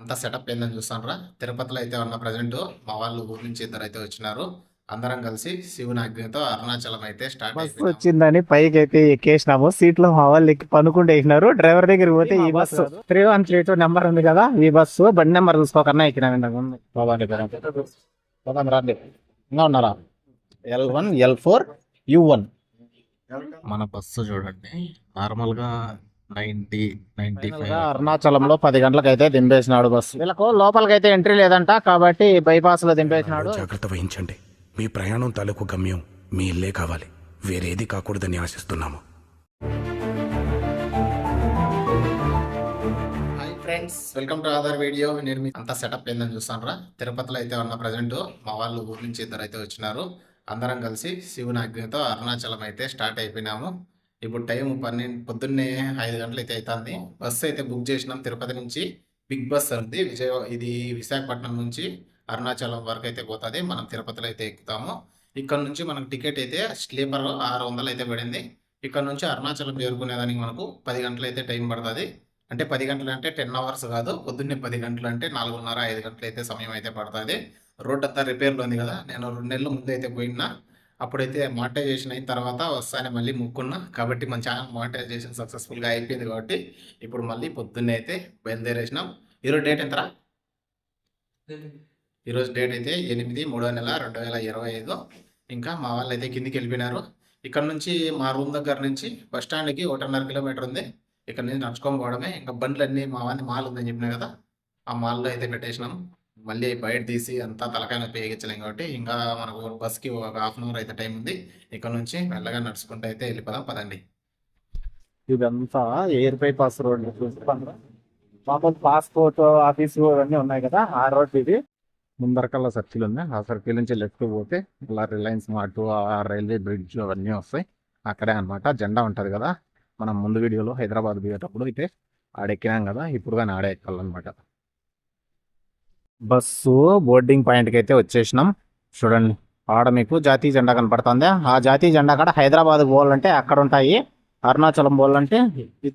అంతా సెటప్ ఏందని చూస్తానరా? తిరుపతిలో అయితే ఉన్న ప్రజెంట్ మా వాళ్ళు ఊరి నుంచి ఇద్దరు అయితే వచ్చినారు. అందరం కలిసి శివుని ఆజ్ఞతో అరుణాచలం అయితే స్టార్ట్ వచ్చిందని పైకి అయితే ఎక్కేసినాము. సీట్లో మా వాళ్ళు ఎక్కి పనుకుంటే వేసినారు డ్రైవర్ దగ్గరికి పోతే ఈ bus three one three two number ఉంది కదా ఈ బస్సు బండి నెంబర్ చూసుకోకన్నా ఎక్కినాం ఇంతకు ముందు. పోదాండి, పోదాం. రండి. ఇంకా ఉన్నారా? L one L four U one మన బస్సు చూడండి. నార్మల్ అరుణాచలంలో పది గంటలకు అయితే దింపేసినాడు బస్సు. వీళ్ళకు లోపలికి అయితే ఎంట్రీ లేదంట కాబట్టి బైపాస్లో దింపేసినాడు. జాగ్రత్త వహించండి. మీ ప్రయాణం తాలూకు గమ్యం మీ ఇల్లే కావాలి. వేరేది కాకూడదని ఆశిస్తున్నాము. Friends welcome to other video నేను మీ అంతా సెటప్ ఏందని చూస్తానరా. తిరుపతిలో అయితే ఉన్న ప్రజెంట్ మా వాళ్ళు ఊరి నుంచి ఇద్దరు అయితే వచ్చినారు. అందరం కలిసి శివుని ఆజ్ఞతో అరుణాచలం అయితే స్టార్ట్ అయిపోయినాము. ఇప్పుడు టైం పన్నెండు పొద్దున్నే ఐదు గంటలు అయితే అవుతుంది బస్సు అయితే బుక్ చేసినాం తిరుపతి నుంచి. బిగ్ బస్ ఉంది విజయ ఇది విశాఖపట్నం నుంచి అరుణాచలం వరకు అయితే పోతుంది. మనం తిరుపతిలో అయితే ఎక్కుతాము. ఇక్కడ నుంచి మనకు టికెట్ అయితే స్లీపర్ ఆరు వందలు అయితే పడింది. ఇక్కడ నుంచి అరుణాచలం చేరుకునేదానికి మనకు పది గంటలు అయితే టైం పడుతుంది. అంటే పది గంటలు అంటే టెన్ అవర్స్ కాదు. పొద్దున్నే పది గంటలు అంటే నాలుగున్నర ఐదు గంటలు అయితే సమయం అయితే పడుతుంది. రోడ్ అంతా రిపేర్లో ఉంది కదా. నేను రెండు నెలల ముందు అయితే పోయినా. అప్పుడైతే మానిటైజేషన్ అయిన తర్వాత వస్తానే మళ్ళీ ముక్కున్నా. కాబట్టి మన ఛానల్ మానిటైజేషన్ సక్సెస్ఫుల్గా అయిపోయింది కాబట్టి ఇప్పుడు మళ్ళీ పొద్దున్నే అయితే బయలుదేరేసినాం. ఈరోజు డేట్ ఎంతరా? ఈరోజు డేట్ అయితే ఎనిమిది మూడో నెల రెండు వేల ఇరవై ఐదు. ఇంకా మా వాళ్ళు అయితే కిందికి వెళ్ళిపోయినారు. ఇక్కడ నుంచి మా రూమ్ దగ్గర నుంచి బస్ స్టాండ్కి ఒకటిన్నర కిలోమీటర్ ఉంది. ఇక్కడ నుంచి నడుచుకొని పోవడమే. ఇంకా బండ్లన్నీ మా వాళ్ళని మాల్ ఉందని చెప్పినా కదా ఆ మాల్లో అయితే పెట్టేసినాము మళ్ళీ బయట తీసి అంతా తలకాయ నొప్పి వేగించలేం కాబట్టి ఇంకా మనకు బస్కి ఒక హాఫ్ అన్ అవర్ అయితే టైం ఉంది. ఇక్కడ నుంచి మెల్లగా నడుచుకుంటూ అయితే వెళ్ళిపోదాం పదండి. ఇదంతా ఎయిర్ బైపాస్ రోడ్ మామూలు పాస్పోర్ట్ ఆఫీస్ అన్నీ ఉన్నాయి కదా ఆ రోడ్ ఇది. ముందరకల్లా సర్కిల్ ఉంది. ఆ సర్కిల్ నుంచి లెఫ్ట్ పోతే ఇలా రిలయన్స్ మార్ట్ ఆ రైల్వే బ్రిడ్జ్ అవన్నీ వస్తాయి. అక్కడే అన్నమాట. జెండా ఉంటది కదా. మనం ముందు వీడియోలో హైదరాబాద్ దిగేటప్పుడు అయితే ఆడెక్కినాం కదా. ఇప్పుడు కానీ ఆడే ఎక్కాలన్నమాట బస్సు బోర్డింగ్ పాయింట్కి అయితే వచ్చేసినాం. చూడండి ఆడ మీకు జాతీయ జెండా కనపడుతుంది. ఆ జాతీయ జెండా కాడ హైదరాబాద్ పోవాలంటే అక్కడ ఉంటాయి అరుణాచలం పోవాలంటే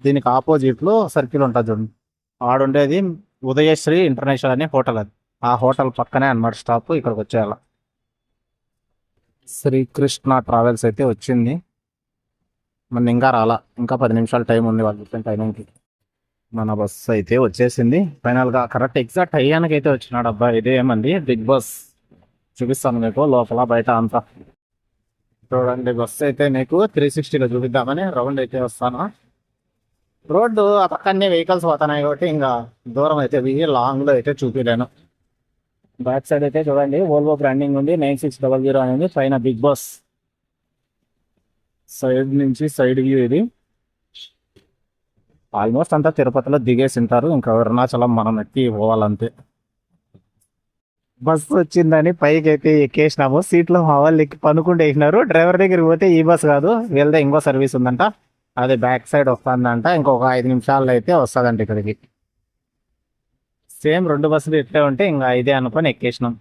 దీనికి ఆపోజిట్లో సర్కిల్ ఉంటుంది చూడండి. ఆడుండేది ఉదయశ్రీ ఇంటర్నేషనల్ అనే హోటల్ అది. ఆ హోటల్ పక్కనే అనమాట స్టాప్ ఇక్కడికి వచ్చేయాల. శ్రీకృష్ణ ట్రావెల్స్ అయితే వచ్చింది. మన ఇంకా రాలా. ఇంకా పది నిమిషాలు టైం ఉంది వాళ్ళు చెప్పిన టైమింగ్కి. మన బస్ అయితే వచ్చేసింది. ఫైనల్గా కరెక్ట్ ఎగ్జాక్ట్ అయ్యానికి అయితే వచ్చినాడు. అబ్బా ఇదే ఏమంది బిగ్ బస్ చూపిస్తాను మీకు లోపల బయట అంతా. చూడండి బస్ అయితే మీకు త్రీ సిక్స్టీలో చూపిద్దామని రౌండ్ అయితే వస్తాను. రోడ్డు ఆ పక్కనే వెహికల్స్ పోతున్నాయి కాబట్టి ఇంకా దూరం అయితే దిగి లాంగ్ అయితే చూపించలేను బ్యాక్ సైడ్ అయితే చూడండి. ఓల్వో బ్రాండింగ్ ఉంది. నైన్ సిక్స్ డబల్ జీరో అనేది పైన బిగ్ బాస్. సైడ్ నుంచి సైడ్ వ్యూ ఇది. ఆల్మోస్ట్ అంతా తిరుపతిలో దిగేసి ఉంటారు ఇంకా అరుణాచలం మనం ఎక్కి పోవాలంతే. బస్సు వచ్చిందని పైకి అయితే ఎక్కేసినాము. సీట్లో మా వాళ్ళు ఎక్కి పనుకుంటే వేసినారు డ్రైవర్ దగ్గరికి పోతే ఈ బస్ కాదు వీళ్ళదే ఇంకో సర్వీస్ ఉందంట. అది బ్యాక్ సైడ్ వస్తుందంట. ఇంకొక ఐదు నిమిషాల్లో అయితే వస్తుందంట ఇక్కడికి. సేమ్ రెండు బస్సులు ఇట్లే ఉంటే ఇంకా ఇదే అనుకొని ఎక్కేసినాం.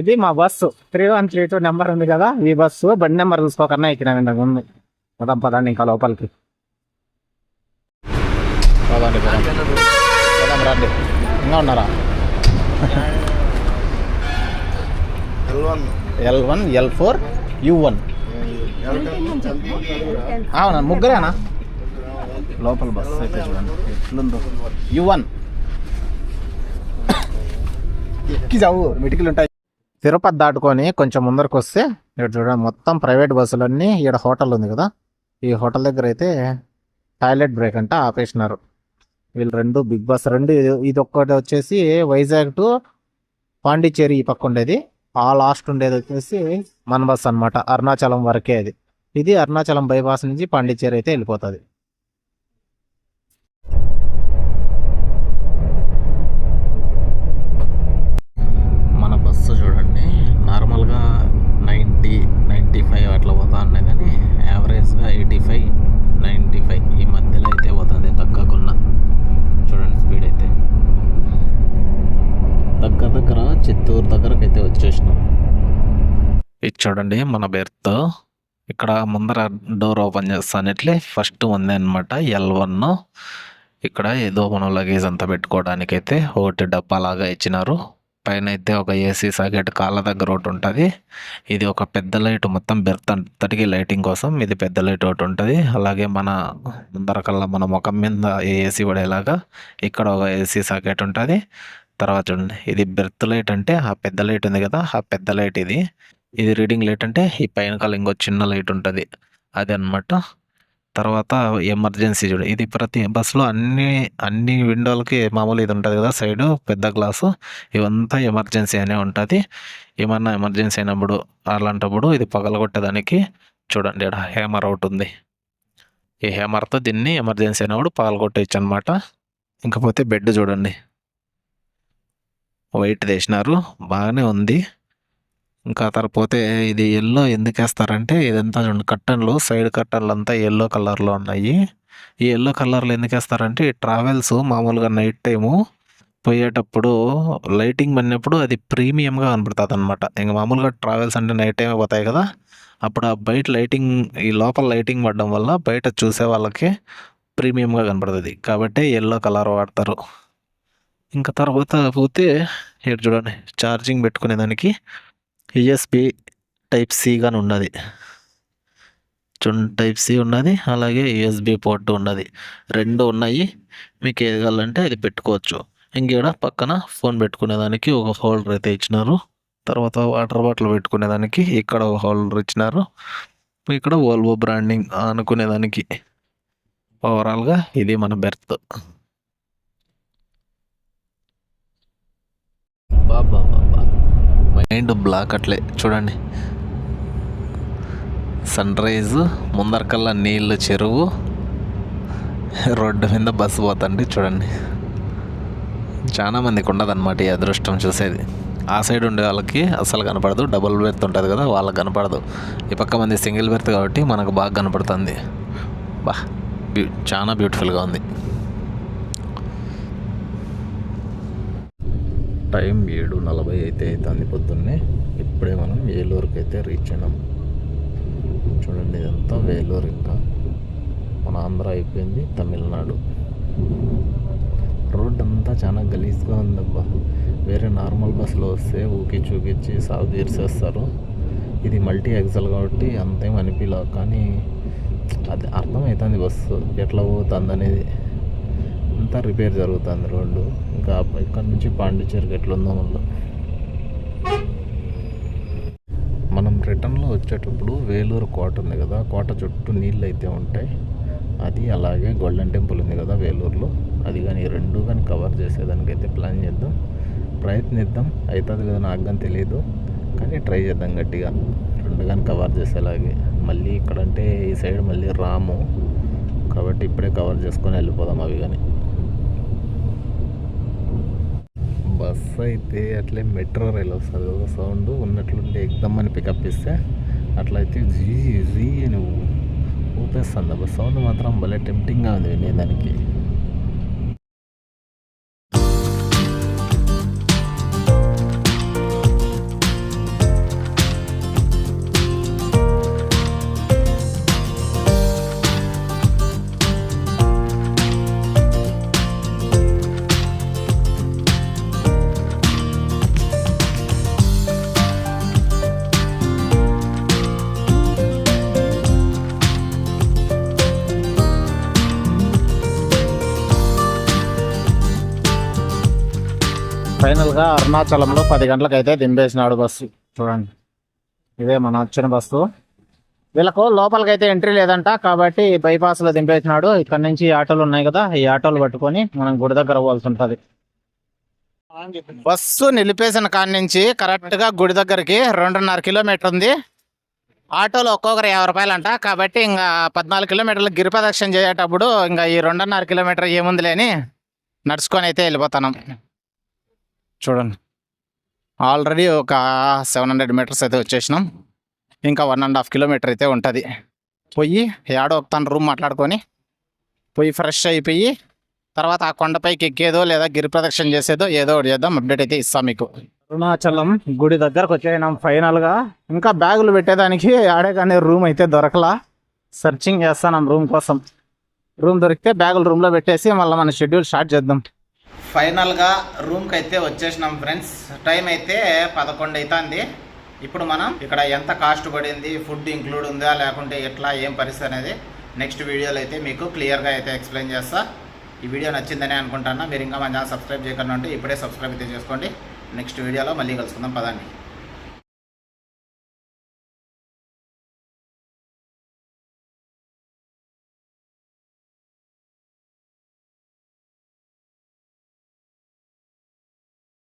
ఇది మా bus. Three one three two number ఉంది కదా ఈ బస్సు. బండి నెంబర్ చూసుకోకుండా ఎక్కినాం ఇంతకు ముందు. పదాం పదండి ఇంకా లోపలికి. పదండి పదండి పదాం రండి. ఇంకా ఉన్నారా? L one L four U one అవునా? ముగ్గురేనా? లోపల బస్సు అయితే చూడండి. ఎట్లుందో? యు వన్ ఎక్కి చావు మెటికలు ఉంటాయి. తిరుపతి దాటుకొని కొంచెం ముందరకు వస్తే ఇక్కడ చూడండి మొత్తం ప్రైవేట్ బస్సులన్నీ ఇక్కడ హోటల్ ఉంది కదా. ఈ హోటల్ దగ్గర అయితే టాయిలెట్ బ్రేక్ అంట ఆపేసినారు. వీళ్ళు రెండు బిగ్ బాస్ రెండు ఇది- ఒక్కటి వచ్చేసి వైజాగ్ టు పాండిచ్చేరి ఈ పక్క ఉండేది. ఆ లాస్ట్ ఉండేది వచ్చేసి మన బస్ అన్నమాట. అరుణాచలం వరకే అది. ఇది అరుణాచలం బైపాస్ నుంచి పాండిచ్చేరి అయితే వెళ్ళిపోతుంది. మన బస్సు చూడండి. నార్మల్గా నైంటీ నైంటీ ఫైవ్ అట్లా పోతా ఉన్నాయి కానీ యావరేజ్గా ఎయిటీ ఫైవ్ నైంటీ ఫైవ్ ఈ మధ్యలో అయితే పోతుంది తగ్గకుండా చూడండి స్పీడ్ అయితే దగ్గర దగ్గర చిత్తూరు దగ్గరకు అయితే వచ్చేసినాం. ఇది చూడండి మన బెర్త్. ఇక్కడ ముందర డోర్ ఓపెన్ చేస్తానట్లే ఫస్ట్ ఉంది అనమాట ఎల్ వన్. ఇక్కడ ఏదో మనం లగేజ్ అంతా పెట్టుకోవడానికి అయితే ఒకటి డబ్బా లాగా ఇచ్చినారు. పైన అయితే ఒక ఏసీ సాకెట్ కాళ్ళ దగ్గర ఒకటి ఉంటుంది. ఇది ఒక పెద్ద లైట్ మొత్తం బెర్త్ అంతటికి లైటింగ్ కోసం ఇది పెద్ద లైట్ ఒకటి ఉంటుంది. అలాగే మన ముందర కల్లా మన ముఖం మీద ఏసీ పడేలాగా ఇక్కడ ఒక ఏసీ సాకెట్ ఉంటుంది. తర్వాత చూడండి. ఇది బెర్త్ లైట్ అంటే ఆ పెద్ద లైట్ ఉంది కదా ఆ పెద్ద లైట్ ఇది. ఇది రీడింగ్ లైట్ అంటే ఈ పైన కాలం ఇంకో చిన్న లైట్ ఉంటుంది. అది అన్నమాట. తర్వాత ఎమర్జెన్సీ చూడు. ఇది ప్రతి బస్సులో అన్ని అన్ని విండోలకి మామూలు ఇది ఉంటుంది కదా సైడ్ పెద్ద గ్లాసు. ఇవంతా ఎమర్జెన్సీ అనే ఉంటుంది. ఏమన్నా ఎమర్జెన్సీ అయినప్పుడు అలాంటప్పుడు ఇది పగలగొట్టేదానికి చూడండి ఇక్కడ హేమర్ అవుట్ ఉంది. ఈ హేమర్తో దీన్ని ఎమర్జెన్సీ అయినప్పుడు పగలగొట్టేయచ్చు అనమాట ఇంకపోతే బెడ్ చూడండి. వైట్ వేసినారు బాగానే ఉంది. ఇంకా తరపోతే ఇది ఎల్లో ఎందుకు వేస్తారంటే ఇదంతా చూడండి కట్టన్లు సైడ్ కట్టన్లు అంతా ఎల్లో కలర్లో ఉన్నాయి. ఈ ఎల్లో కలర్లు ఎందుకు వేస్తారంటే ఈ ట్రావెల్స్ మామూలుగా నైట్ టైము పోయేటప్పుడు లైటింగ్ పడినప్పుడు అది ప్రీమియంగా కనబడుతుంది అనమాట ఇంకా మామూలుగా ట్రావెల్స్ అంటే నైట్ టైం పోతాయి కదా అప్పుడు ఆ బయట లైటింగ్ ఈ లోపల లైటింగ్ పడడం వల్ల బయట చూసే వాళ్ళకి ప్రీమియంగా కనబడుతుంది కాబట్టి ఎల్లో కలర్ వాడతారు. ఇంకా తర్వాత పోతే ఇక్కడ చూడండి ఛార్జింగ్ పెట్టుకునే దానికి యుఎస్బి టైప్ సి కానీ ఉన్నది. చూడండి టైప్ సి ఉన్నది అలాగే యుఎస్బి పోర్ట్ ఉన్నది. రెండు ఉన్నాయి మీకు ఏది కావాలంటే అది పెట్టుకోవచ్చు. ఇంకేడ పక్కన ఫోన్ పెట్టుకునేదానికి ఒక హోల్డర్ అయితే ఇచ్చినారు. తర్వాత వాటర్ బాటిల్ పెట్టుకునేదానికి ఇక్కడ ఒక హోల్డర్ ఇచ్చినారు. ఇక్కడ వోల్వో బ్రాండింగ్ అనుకునేదానికి ఓవరాల్గా ఇది మన బెర్త్. బాబా మైండ్ బ్లాక్ అట్లే. చూడండి. సన్ రైజ్ ముందరకల్లా నీళ్ళు చెరువు రోడ్డు మీద బస్సు పోతండి చూడండి. చాలా మందికి ఉండదన్నమాట ఈ అదృష్టం చూసేది. ఆ సైడ్ ఉండే వాళ్ళకి అస్సలు కనపడదు. డబుల్ బెర్త్ ఉంటుంది కదా వాళ్ళకి కనపడదు. ఈ పక్క మంది సింగిల్ బెర్త్ కాబట్టి మనకు బాగా కనపడుతుంది. బా బ్యూ చాలా బ్యూటిఫుల్గా ఉంది. టైం ఏడు నలభై అయితే అవుతుంది పొద్దున్నే. ఇప్పుడే మనం ఏలూరుకి అయితే రీచ్ అయినాం. చూడండి ఇదంతా వేలూరు ఇంకా. మన ఆంధ్ర అయిపోయింది తమిళనాడు. రోడ్ అంతా చాలా గలీజ్గా ఉందబ్బా. వేరే నార్మల్ బస్సులో వస్తే ఊకి చూపించి సాగు తీర్చేస్తారు. ఇది మల్టీ ఎగ్జల్ కాబట్టి అంతేం అనిపించలేదు కానీ అది అర్థమవుతుంది బస్సు. ఎట్లా పోతుంది అనేది అంతా రిపేర్ జరుగుతుంది రోడ్డు. ఇంకా ఇక్కడ నుంచి పాండిచేరికి ఎట్లుందో మళ్ళీ మనం రిటర్న్లో వచ్చేటప్పుడు వేలూరు కోట ఉంది కదా కోట చుట్టూ నీళ్ళు అయితే ఉంటాయి. అది అలాగే గోల్డెన్ టెంపుల్ ఉంది కదా వేలూరులో. అది కానీ రెండు కానీ కవర్ చేసేదానికైతే ప్లాన్ చేద్దాం. ప్రయత్నిద్దాం. అవుతుంది కదా నాకు కానీ తెలియదు కానీ ట్రై చేద్దాం గట్టిగా. రెండు కానీ కవర్ చేసేలాగే. మళ్ళీ ఇక్కడంటే ఈ సైడ్ మళ్ళీ రాము. కాబట్టి ఇప్పుడే కవర్ చేసుకొని వెళ్ళిపోదాం అవి కానీ. బస్ అయితే అట్లే మెట్రో రైల్ వస్తుంది కదా. సౌండ్ ఉన్నట్లుండి ఎగ్దమ్ అని పికప్ ఇస్తే అట్లయితే జీ జీ అని ఊపేస్తుంది. బస్ సౌండ్ మాత్రం భలే టెంప్టింగ్గా ఉంది వినేదానికి. ఫైనల్గా అరుణాచలంలో పది గంటలకైతే దింపేసినాడు బస్సు. చూడండి. ఇదే మన వచ్చిన బస్సు. వీళ్ళకు లోపలికైతే ఎంట్రీ లేదంట. కాబట్టి బైపాస్లో దింపేసినాడు. ఇక్కడ నుంచి ఈ ఆటోలు ఉన్నాయి కదా ఈ ఆటోలు పట్టుకొని మనం గుడి దగ్గర పోవాల్సి ఉంటుంది. బస్సు నిలిపేసిన కాడి నుంచి కరెక్ట్గా గుడి దగ్గరికి రెండున్నర కిలోమీటర్ ఉంది. ఆటోలో ఒక్కొక్కరు యాభై రూపాయలు అంట కాబట్టి ఇంకా పద్నాలుగు కిలోమీటర్లు గిరి చేసేటప్పుడు ఇంకా ఈ రెండున్నర కిలోమీటర్ ఏముంది లేని నడుచుకొని అయితే వెళ్ళిపోతాను. చూడండి. ఆల్రెడీ ఒక సెవెన్ హండ్రెడ్ మీటర్స్ అయితే వచ్చేసినాం. ఇంకా వన్ అండ్ హాఫ్ కిలోమీటర్ అయితే ఉంటుంది. పోయి ఏడో తన రూమ్ మాట్లాడుకొని పోయి ఫ్రెష్ అయిపోయి తర్వాత ఆ కొండపైకి ఎక్కేదో లేదా గిరి ప్రదక్షిణ చేసేదో ఏదో ఒకటి చేద్దాం అప్డేట్ అయితే ఇస్తాం మీకు. అరుణాచలం గుడి దగ్గరకు వచ్చేసినాం ఫైనల్గా ఇంకా బ్యాగులు పెట్టేదానికి ఆడే కానీ రూమ్ అయితే దొరకలా. సెర్చింగ్ చేస్తాను రూమ్ కోసం. రూమ్ దొరికితే బ్యాగులు రూమ్లో పెట్టేసి మళ్ళీ మన షెడ్యూల్ స్టార్ట్ చేద్దాం. ఫైనల్గా రూమ్కి అయితే వచ్చేసినాం ఫ్రెండ్స్. టైం అయితే పదకొండు అవుతుంది ఇప్పుడు మనం ఇక్కడ ఎంత కాస్ట్ పడింది ఫుడ్ ఇంక్లూడ్ ఉందా లేకుంటే ఎట్లా ఏం పరిస్థితి అనేది నెక్స్ట్ వీడియోలో అయితే మీకు క్లియర్గా అయితే ఎక్స్ప్లెయిన్ చేస్తా. ఈ వీడియో నచ్చిందని అనుకుంటున్నా. మీరు ఇంకా మన ఛానల్ సబ్స్క్రైబ్ చేయకుండా ఉంటే ఇప్పుడే సబ్స్క్రైబ్ అయితే చేసుకోండి. నెక్స్ట్ వీడియోలో మళ్ళీ కలుసుకుందాం. పదండి.